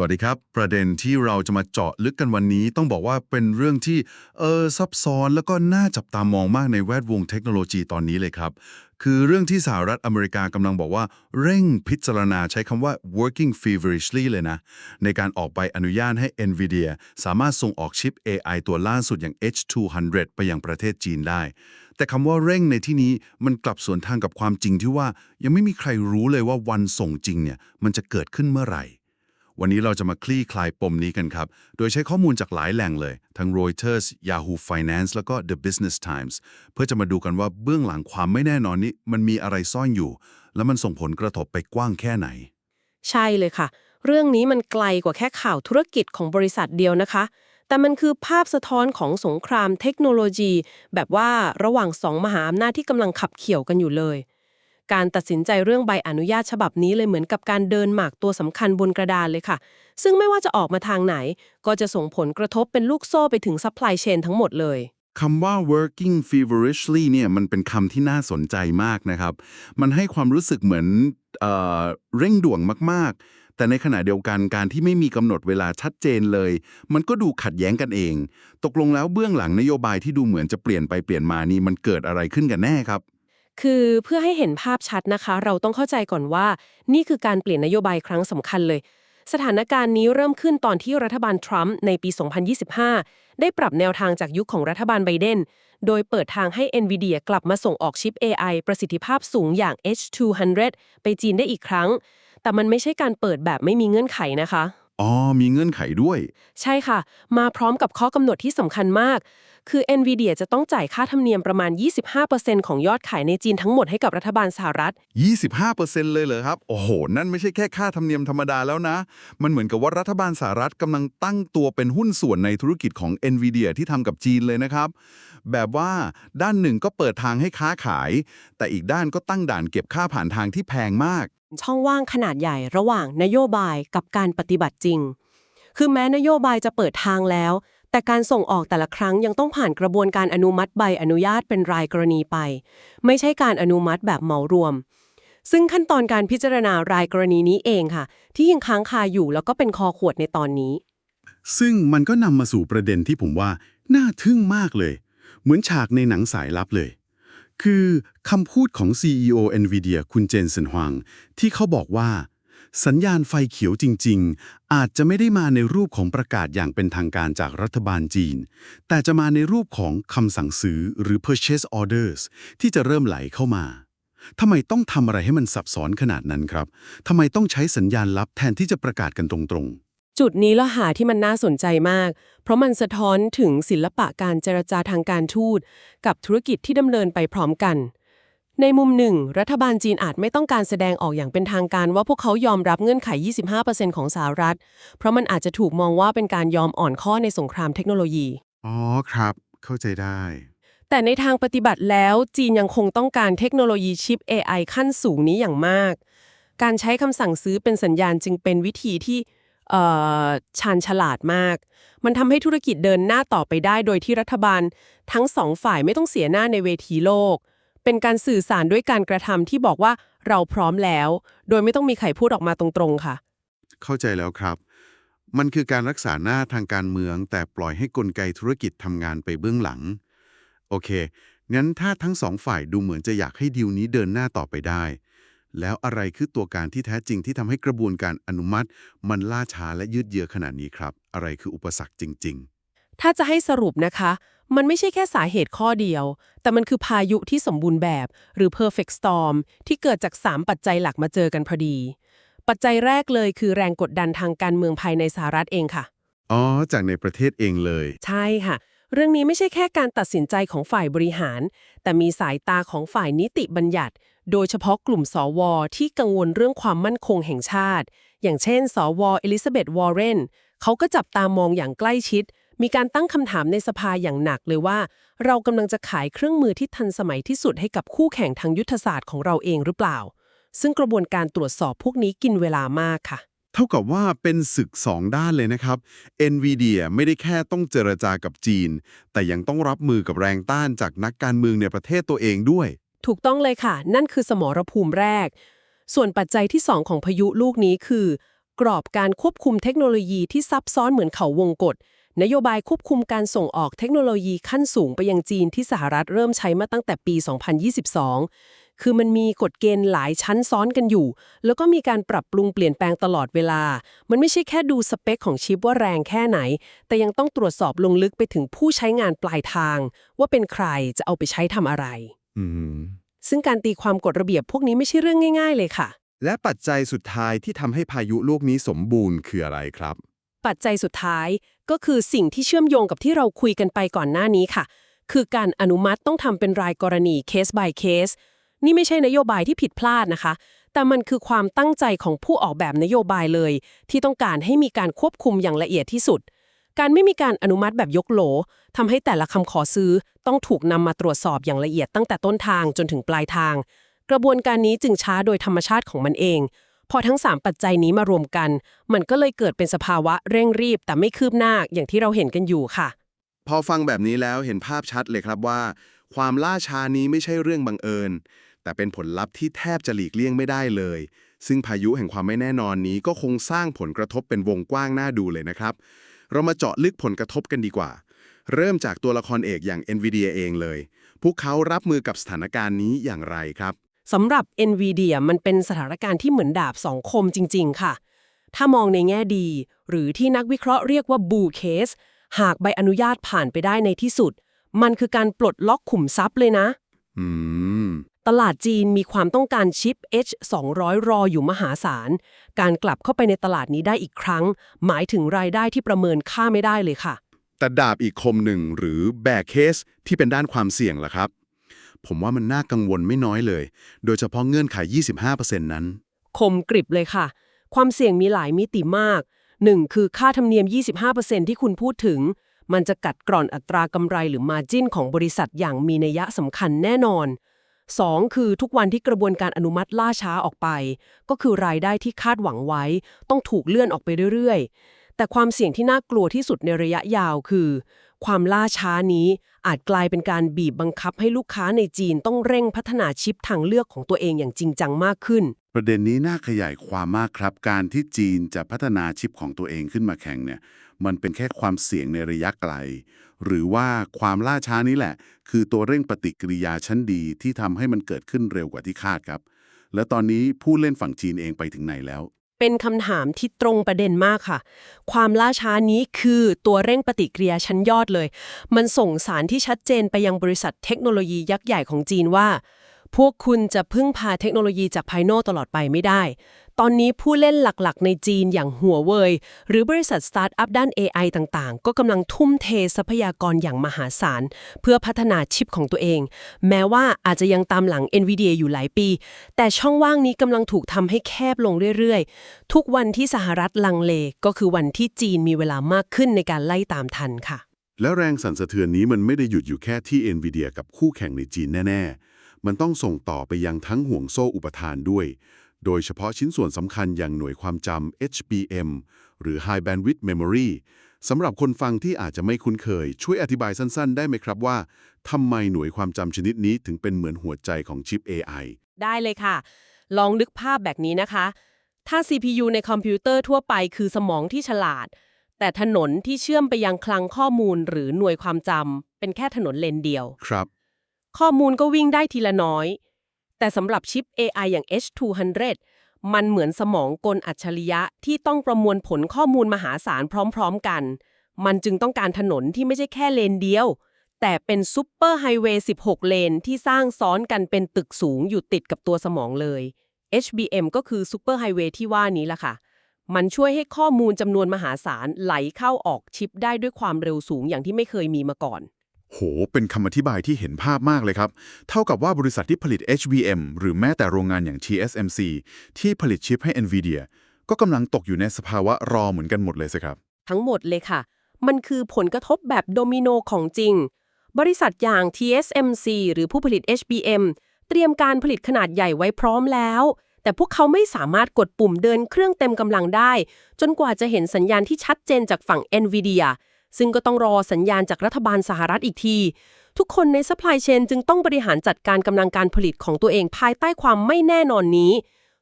สวัสดีครับ ประเด็นที่เราจะมาเจาะลึกกันวันนี้ ต้องบอกว่าเป็นเรื่องที่เออซับซ้อนแล้วก็น่าจับตามองมากในแวดวงเทคโนโลยีตอนนี้เลยครับ คือเรื่องที่สหรัฐอเมริกากำลังบอกว่า เร่งพิจารณาใช้คำว่า working feverishly เลยนะ ในการออกใบอนุญาตให้ NVIDIA สามารถส่งออกชิป AI ตัวล่าสุดอย่าง H200 ไปยังประเทศจีนได้ แต่คำว่าเร่งในที่นี้มันกลับสวนทางกับความจริงที่ว่า ยังไม่มีใครรู้เลยว่าวันส่งจริงเนี่ยมันจะเกิดขึ้นเมื่อไหร่ วันนี้เราจะมาคลี่คลายปมนี้กันครับ โดยใช้ข้อมูลจากหลายแหล่งเลย ทั้ง Reuters Yahoo Finance แล้วก็ The Business Times เพื่อจะมาดูกันว่าเบื้องหลังความไม่แน่นอนนี้ มันมีอะไรซ่อนอยู่ แล้วมันส่งผลกระทบไปกว้างแค่ไหน ใช่เลยค่ะ เรื่องนี้มันไกลกว่าแค่ข่าวธุรกิจของบริษัทเดียวนะคะ แต่มันคือภาพสะท้อนของสงครามเทคโนโลยี แบบว่าระหว่างสองมหาอำนาจที่กำลังขับเขี่ยวกันอยู่เลย การตัดสินใจเรื่องใบอนุญาตฉบับนี้เลยเหมือนกับการเดินหมากตัวสำคัญบนกระดานเลยค่ะ ซึ่งไม่ว่าจะออกมาทางไหน ก็จะส่งผลกระทบเป็นลูกโซ่ไปถึงซัพพลายเชนทั้งหมดเลยคำว่า working feverishly เนี่ยมันเป็นคำที่น่าสนใจมากนะครับ มันให้ความรู้สึกเหมือนเอเร่งด่วนมากๆ แต่ในขณะเดียวกันการที่ไม่มีกำหนดเวลาชัดเจนเลย มันก็ดูขัดแย้งกันเอง ตกลงแล้วเบื้องหลังนโยบายที่ดูเหมือนจะเปลี่ยนไปเปลี่ยนมานี่มันเกิดอะไรขึ้นกันแน่ครับ คือเพื่อให้เห็นภาพชัดนะคะ เราต้องเข้าใจก่อนว่า นี่คือการเปลี่ยนนโยบายครั้งสำคัญเลย สถานการณ์นี้เริ่มขึ้นตอนที่รัฐบาลทรัมป์ในปี 2025 ได้ปรับแนวทางจากยุคของรัฐบาลไบเดน โดยเปิดทางให้ NVIDIA กลับมาส่งออกชิป AI ประสิทธิภาพสูงอย่าง H200 ไปจีนได้อีกครั้ง แต่มันไม่ใช่การเปิดแบบไม่มีเงื่อนไขนะคะ อ๋อ มีเงื่อนไขด้วย ใช่ค่ะ มาพร้อมกับข้อกำหนดที่สำคัญมาก คือ NVIDIA จะต้องจ่ายค่าธรรมเนียมประมาณ 25%ของยอดขายในจีนทั้งหมดให้กับรัฐบาลสหรัฐ 25%เลยเหรอครับ โอ้โห นั่นไม่ใช่แค่ค่าธรรมเนียมธรรมดาแล้วนะ มันเหมือนกับว่ารัฐบาลสหรัฐกำลังตั้งตัวเป็นหุ้นส่วนในธุรกิจของ NVIDIA ที่ทำกับจีนเลยนะครับ แบบว่าด้านหนึ่งก็เปิดทางให้ค้าขาย แต่อีกด้านก็ตั้งด่านเก็บค่าผ่านทางที่แพงมาก ช่องว่างขนาดใหญ่ระหว่างนโยบายกับการปฏิบัติจริง คือแม้นโยบายจะเปิดทางแล้ว แต่การส่งออกแต่ละครั้งยังต้องผ่านกระบวนการอนุมัติใบอนุญาตเป็นรายกรณีไป ไม่ใช่การอนุมัติแบบเหมารวม ซึ่งขั้นตอนการพิจารณารายกรณีนี้เองค่ะ ที่ยังค้างคาอยู่แล้วก็เป็นคอขวดในตอนนี้ ซึ่งมันก็นำมาสู่ประเด็นที่ผมว่าน่าทึ่งมากเลย เหมือนฉากในหนังสายลับเลย คือคำพูดของ CEO NVIDIA คุณเจนเซนฮวางที่เขาบอกว่า สัญญาณไฟเขียวจริง ๆ อาจจะไม่ได้มาในรูปของประกาศอย่างเป็นทางการจากรัฐบาลจีน แต่จะมาในรูปของคำสั่งซื้อหรือ purchase orders ที่จะเริ่มไหลเข้ามาทำไมต้องทำอะไรให้มันซับซ้อนขนาดนั้นครับทำไมต้องใช้สัญญาณลับแทนที่จะประกาศกันตรงๆ จุดนี้ละหาที่มันน่าสนใจมาก เพราะมันสะท้อนถึงศิลปะการเจรจาทางการทูต กับธุรกิจที่ดำเนินไปพร้อมกัน ในมุมหนึ่ง รัฐบาลจีนอาจไม่ต้องการแสดงออกอย่างเป็นทางการว่าพวกเขายอมรับเงื่อนไข 25%ของสหรัฐ เพราะมันอาจจะถูกมองว่าเป็นการยอมอ่อนข้อในสงครามเทคโนโลยี อ๋อครับ เข้าใจได้ แต่ในทางปฏิบัติแล้วจีนยังคงต้องการเทคโนโลยีชิป AI ขั้นสูงนี้อย่างมาก การใช้คำสั่งซื้อเป็นสัญญาณจึงเป็นวิธีที่เอ่อ ชาญฉลาดมาก มันทำให้ธุรกิจเดินหน้าต่อไปได้โดยที่รัฐบาล ทั้งสองฝ่ายไม่ต้องเสียหน้าในเวทีโลก เป็นการสื่อสารด้วยการกระทำที่บอกว่าเราพร้อมแล้ว โดยไม่ต้องมีใครพูดออกมาตรงๆค่ะ เข้าใจแล้วครับ มันคือการรักษาหน้าทางการเมือง แต่ปล่อยให้กลไกธุรกิจทำงานไปเบื้องหลัง โอเคงั้นถ้าทั้งสองฝ่ายดูเหมือนจะอยากให้ดีลนี้เดินหน้าต่อไปได้ แล้วอะไรคือตัวการที่แท้จริงที่ทำให้กระบวนการอนุมัติ มันล่าช้าและยืดเยื้อขนาดนี้ครับ อะไรคืออุปสรรคจริงถ้าจะให้สรุปนะคะ มันไม่ใช่แค่สาเหตุข้อเดียว แต่มันคือพายุที่สมบูรณ์แบบ หรือ perfect storm ที่เกิดจาก 3 ปัจจัยหลักมาเจอกันพอดี ปัจจัยแรกเลยคือแรงกดดันทางการเมืองภายในสหรัฐเองค่ะๆอ๋อ จากในประเทศเองเลย ใช่ค่ะ เรื่องนี้ไม่ใช่แค่การตัดสินใจของฝ่ายบริหาร แต่มีสายตาของฝ่ายนิติบัญญัติ โดยเฉพาะกลุ่มสวที่กังวลเรื่องความมั่นคงแห่งชาติ อย่างเช่น สวเอลิซาเบธวอร์เรนเขาก็จับตามองอย่างใกล้ชิด มีการตั้งคำถามในสภาอย่างหนักเลยว่า เรากำลังจะขายเครื่องมือที่ทันสมัยที่สุดให้กับคู่แข่งทางยุทธศาสตร์ของเราเองหรือเปล่า ซึ่งกระบวนการตรวจสอบพวกนี้กินเวลามากค่ะเท่ากับว่าเป็นศึกสองด้านเลยนะครับ NVIDIA ไม่ได้แค่ต้องเจรจากับจีน แต่ยังต้องรับมือกับแรงต้านจากนักการเมืองในประเทศตัวเองด้วย ถูกต้องเลยค่ะ นั่นคือสมรภูมิแรก ส่วนปัจจัยที่ 2 ของพายุลูกนี้คือ กรอบการควบคุมเทคโนโลยีที่ซับซ้อนเหมือนเขาวงกฏนโยบายควบคุมการส่งออกเทคโนโลยีขั้นสูงไปยังจีนที่สหรัฐเริ่มใช้มาตั้งแต่ปี 2022 คือมันมีกฎเกณฑ์หลายชั้นซ้อนกันอยู่ แล้วก็มีการปรับปรุงเปลี่ยนแปลงตลอดเวลา มันไม่ใช่แค่ดูสเปคของชิปว่าแรงแค่ไหน แต่ยังต้องตรวจสอบลงลึกไปถึงผู้ใช้งานปลายทาง ว่าเป็นใครจะเอาไปใช้ทำอะไร อืม ซึ่งการตีความกฎระเบียบพวกนี้ไม่ใช่เรื่องง่าย ๆ เลยค่ะ และปัจจัยสุดท้ายที่ทำให้พายุลูกนี้สมบูรณ์คืออะไรครับ ปัจจัยสุดท้ายก็คือสิ่งที่เชื่อมโยงกับที่เราคุยกันไปก่อนหน้านี้ค่ะ คือการอนุมัติต้องทำเป็นรายกรณี case by case นี่ไม่ใช่นโยบายที่ผิดพลาดนะคะ แต่มันคือความตั้งใจของผู้ออกแบบนโยบายเลย ที่ต้องการให้มีการควบคุมอย่างละเอียดที่สุด การไม่มีการอนุมัติแบบยกโหลทำให้แต่ละคำขอซื้อต้องถูกนำมาตรวจสอบอย่างละเอียดตั้งแต่ต้นทางจนถึงปลายทาง กระบวนการนี้จึงช้าโดยธรรมชาติของมันเอง พอทั้ง 3 ปัจจัยนี้มารวมกัน มันก็เลยเกิดเป็นสภาวะเร่งรีบแต่ไม่คืบหน้าอย่างที่เราเห็นกันอยู่ค่ะ พอฟังแบบนี้แล้วเห็นภาพชัดเลยครับว่า ความล่าช้านี้ไม่ใช่เรื่องบังเอิญ แต่เป็นผลลัพธ์ที่แทบจะหลีกเลี่ยงไม่ได้เลย ซึ่งพายุแห่งความไม่แน่นอนนี้ก็คงสร้างผลกระทบเป็นวงกว้างน่าดูเลยนะครับ เรามาเจาะลึกผลกระทบกันดีกว่า เริ่มจากตัวละครเอกอย่าง NVIDIA เองเลย พวกเขารับมือกับสถานการณ์นี้อย่างไรครับสำหรับ NVIDIA มันเป็นสถานการณ์ที่เหมือนดาบสองคมจริง ๆ ค่ะ ถ้ามองในแง่ดี หรือที่นักวิเคราะห์เรียกว่า bull case หากใบอนุญาตผ่านไปได้ในที่สุด มันคือการปลดล็อกขุมทรัพย์เลยนะอืม ตลาดจีนมีความต้องการชิป H 200รออยู่มหาศาล การกลับเข้าไปในตลาดนี้ได้อีกครั้ง หมายถึงรายได้ที่ประเมินค่าไม่ได้เลยค่ะ แต่ดาบอีกคมหนึ่งหรือแบกเคสที่เป็นด้านความเสี่ยงล่ะครับ ผมว่ามันน่ากังวลไม่น้อยเลย โดยเฉพาะเงื่อนไข 25%นั้น คมกริบเลยค่ะ ความเสี่ยงมีหลายมิติมาก 1. คือค่าธรรมเนียม 25%ที่คุณพูดถึง มันจะกัดกร่อนอัตรากำไรหรือมาจิ้นของบริษัทอย่างมีนัยสำคัญแน่นอน 2. คือทุกวันที่กระบวนการอนุมัติล่าช้าออกไป ก็คือรายได้ที่คาดหวังไว้ ต้องถูกเลื่อนออกไปเรื่อยๆ แต่ความเสี่ยงที่น่ากลัวที่สุดในระยะยาวคือ ความล่าช้านี้อาจกลายเป็นการบีบบังคับให้ลูกค้าในจีนต้องเร่งพัฒนาชิปทางเลือกของตัวเองอย่างจริงจังมากขึ้น ประเด็นนี้น่าขยายความมากครับ การที่จีนจะพัฒนาชิปของตัวเองขึ้นมาแข่งเนี่ยมันเป็นแค่ความเสี่ยงในระยะไกล หรือว่าความล่าช้านี้แหละ คือตัวเร่งปฏิกิริยาชั้นดีที่ทำให้มันเกิดขึ้นเร็วกว่าที่คาดครับ และตอนนี้ผู้เล่นฝั่งจีนเองไปถึงไหนแล้วเป็นคำถามที่ตรงประเด็นมากค่ะ ความล่าช้านี้คือตัวเร่งปฏิกิริยาชั้นยอดเลย มันส่งสารที่ชัดเจนไปยังบริษัทเทคโนโลยียักษ์ใหญ่ของจีนว่า พวกคุณจะพึ่งพาเทคโนโลยีจากภายนอกตลอดไปไม่ได้ ตอนนี้ผู้เล่นหลักๆ ในจีนอย่างหัวเว่ยหรือบริษัทสตาร์ทอัพด้าน AI ต่างๆ ก็กำลังทุ่มเททรัพยากรอย่างมหาศาล เพื่อพัฒนาชิปของตัวเอง แม้ว่าอาจจะยังตามหลัง NVIDIA อยู่หลายปี แต่ช่องว่างนี้กำลังถูกทำให้แคบลงเรื่อยๆ ทุกวันที่สหรัฐลังเลก็คือวันที่จีนมีเวลามากขึ้นในการไล่ตามทันค่ะแล้วแรงสั่นสะเทือนนี้มันไม่ได้หยุดอยู่แค่ที่ NVIDIA กับคู่แข่งในจีนแน่ๆ มันต้องส่งต่อไปยังทั้งห่วงโซ่อุปทานด้วย โดยเฉพาะชิ้นส่วนสำคัญอย่างหน่วยความจำ HBM หรือ High Bandwidth Memory สำหรับคนฟังที่อาจจะไม่คุ้นเคย ช่วยอธิบายสั้นๆ ได้ไหมครับว่าทำไมหน่วยความจำชนิดนี้ถึงเป็นเหมือนหัวใจของชิป AI ได้เลยค่ะ ลองนึกภาพแบบนี้นะคะ ถ้า CPU ในคอมพิวเตอร์ทั่วไปคือสมองที่ฉลาด แต่ถนนที่เชื่อมไปยังคลังข้อมูลหรือหน่วยความจำเป็นแค่ถนนเลนเดียว ครับ ข้อมูลก็วิ่งได้ทีละน้อย แต่สำหรับชิป AI อย่าง H200 มันเหมือนสมองกลอัจฉริยะที่ต้องประมวลผลข้อมูลมหาศาลพร้อมๆกัน มันจึงต้องการถนนที่ไม่ใช่แค่เลนเดียว แต่เป็นซุปเปอร์ไฮเวย์ 16 เลนที่สร้างซ้อนกันเป็นตึกสูงอยู่ติดกับตัวสมองเลย HBM ก็คือซุปเปอร์ไฮเวย์ที่ว่านี้ล่ะค่ะ มันช่วยให้ข้อมูลจำนวนมหาศาลไหลเข้าออกชิปได้ด้วยความเร็วสูงอย่างที่ไม่เคยมีมาก่อน โห เป็นคำอธิบายที่เห็นภาพมากเลยครับ เท่ากับว่าบริษัทที่ผลิต HBM หรือแม้แต่โรงงานอย่าง TSMC ที่ผลิตชิปให้ NVIDIA ก็กำลังตกอยู่ในสภาวะรอเหมือนกันหมดเลยสิครับ ทั้งหมดเลยค่ะ มันคือผลกระทบแบบโดมิโนของจริง บริษัทอย่าง TSMC หรือผู้ผลิต HBM เตรียมการผลิตขนาดใหญ่ไว้พร้อมแล้ว แต่พวกเขาไม่สามารถกดปุ่มเดินเครื่องเต็มกำลังได้ จนกว่าจะเห็นสัญญาณที่ชัดเจนจากฝั่ง NVIDIA ซึ่งก็ต้องรอสัญญาณจากรัฐบาลสหรัฐอีกที ทุกคนใน supply chain จึงต้องบริหารจัดการกำลังการผลิตของตัวเองภายใต้ความไม่แน่นอนนี้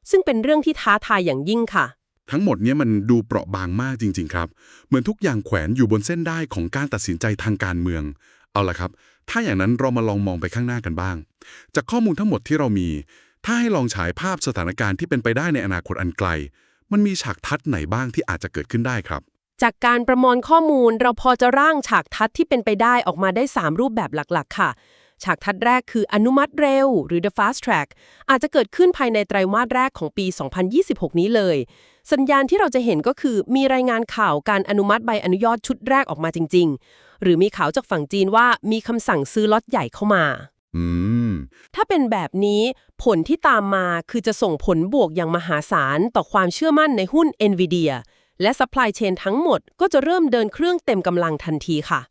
ซึ่งเป็นเรื่องที่ท้าทายอย่างยิ่งค่ะ ทั้งหมดนี้มันดูเปราะบางมากจริง ๆ ครับ เหมือนทุกอย่างแขวนอยู่บนเส้นได้ของการตัดสินใจทางการเมือง เอาละครับ ถ้าอย่างนั้นเรามาลองมองไปข้างหน้ากันบ้าง จากข้อมูลทั้งหมดที่เรามี ถ้าให้ลองฉายภาพสถานการณ์ที่เป็นไปได้ในอนาคตอันไกล มันมีฉากทัดไหนบ้างที่อาจจะเกิดขึ้นได้ครับ จากการประมวลข้อมูลเราพอจะร่างฉากทัศน์ที่เป็นไปได้ออกมาได้ 3 รูปแบบหลัก ๆ ค่ะ ฉากทัศน์แรกคืออนุมัติเร็ว หรือ the fast track อาจจะเกิดขึ้นภายในไตรมาสแรกของปี 2026 นี้เลย สัญญาณที่เราจะเห็นก็คือมีรายงานข่าวการอนุมัติใบอนุญาตชุดแรกออกมาจริง ๆ หรือมีข่าวจากฝั่งจีนว่ามีคำสั่งซื้อล็อตใหญ่เข้ามาอืมถ้าเป็นแบบนี้ผลที่ตามมาคือจะส่งผลบวกอย่างมหาศาลต่อความเชื่อมั่นในหุ้น NVIDIA และ supply chain ทั้งหมดก็จะเริ่มเดินเครื่องเต็มกำลังทันทีค่ะ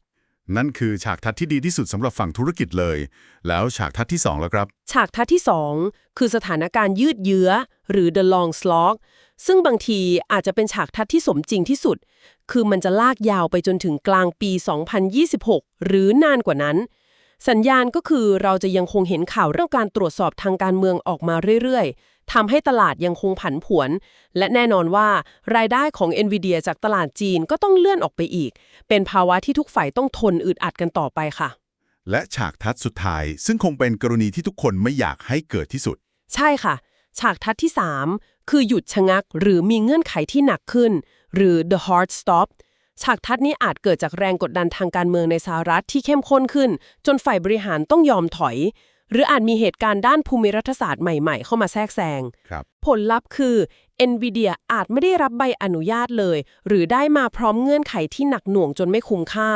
นั่นคือฉากทัศน์ที่ดีที่สุดสำหรับฝั่งธุรกิจเลย แล้วฉากทัศน์ที่สองแล้วครับ ฉากทัศน์ที่ 2 คือสถานการณ์ยืดเยื้อ หรือ the long slog ซึ่งบางทีอาจจะเป็นฉากทัศน์ที่สมจริงที่สุด คือมันจะลากยาวไปจนถึงกลางปี 2026 หรือนานกว่านั้น สัญญาณก็คือเราจะยังคงเห็นข่าวเรื่องการตรวจสอบทางการเมืองออกมาเรื่อยๆ ทำให้ตลาดยังคงผันผวน และแน่นอนว่ารายได้ของ NVIDIA จากตลาดจีนก็ต้องเลื่อนออกไปอีก เป็นภาวะที่ทุกฝ่ายต้องทนอึดอัดกันต่อไปค่ะ และฉากทัศน์สุดท้าย ซึ่งคงเป็นกรณีที่ทุกคนไม่อยากให้เกิดที่สุด ใช่ค่ะ ฉากทัศน์ที่ 3 คือหยุดชะงักหรือมีเงื่อนไขที่หนักขึ้น หรือ the hard stop ฉากทัศน์นี้อาจเกิดจากแรงกดดันทางการเมืองในสหรัฐที่เข้มข้นขึ้น จนฝ่ายบริหารต้องยอมถอย หรืออาจมีเหตุการณ์ด้านภูมิรัฐศาสตร์ใหม่ๆ เข้ามาแทรกแซง ครับ ผลลัพธ์คือ NVIDIA อาจไม่ได้รับใบอนุญาตเลย หรือได้มาพร้อมเงื่อนไขที่หนักหน่วงจนไม่คุ้มค่า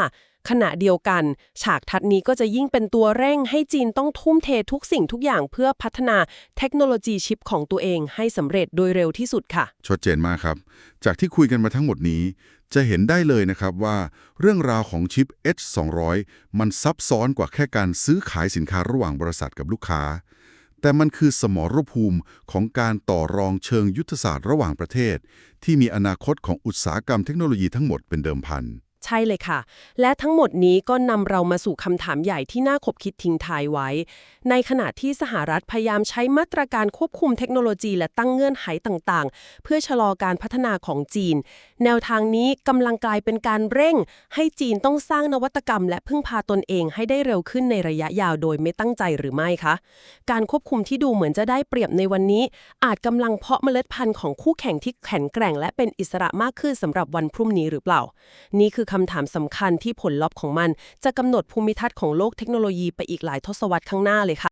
ขณะเดียวกัน ฉากทัศน์นี้ก็จะยิ่งเป็นตัวเร่งให้จีนต้องทุ่มเททุกสิ่งทุกอย่างเพื่อพัฒนาเทคโนโลยีชิปของตัวเองให้สำเร็จโดยเร็วที่สุดค่ะ ชัดเจนมากครับ จากที่คุยกันมาทั้งหมดนี้ จะเห็นได้เลยนะครับว่าเรื่องราวของชิป H200 มันซับซ้อนกว่าแค่การซื้อขายสินค้าระหว่างบริษัทกับลูกค้า แต่มันคือสมรภูมิของการต่อรองเชิงยุทธศาสตร์ระหว่างประเทศ ที่มีอนาคตของอุตสาหกรรมเทคโนโลยีทั้งหมดเป็นเดิมพัน ใช่เลยค่ะ และทั้งหมดนี้ก็นำเรามาสู่คำถามใหญ่ที่น่าขบคิดทิ้งทายไว้ ในขณะที่สหรัฐพยายามใช้มาตรการควบคุมเทคโนโลยีและตั้งเงื่อนไขต่างๆ เพื่อชะลอการพัฒนาของจีน แนวทางนี้กำลังกลายเป็นการเร่ง ให้จีนต้องสร้างนวัตกรรม และพึ่งพาตนเองให้ได้เร็วขึ้นในระยะยาวโดยไม่ตั้งใจหรือไม่คะ การควบคุมที่ดูเหมือนจะได้เปรียบในวันนี้ อาจกำลังเพาะเมล็ดพันธุ์ของคู่แข่งที่แข็งแกร่ง และเป็นอิสระมากขึ้นสำหรับวันพรุ่งนี้หรือเปล่า นี่คือคำถามสำคัญที่ผลลัพธ์ของมัน จะกำหนดภูมิทัศน์ของโลกเทคโนโลยีไปอีกหลายทศวรรษข้างหน้าเลยค่ะ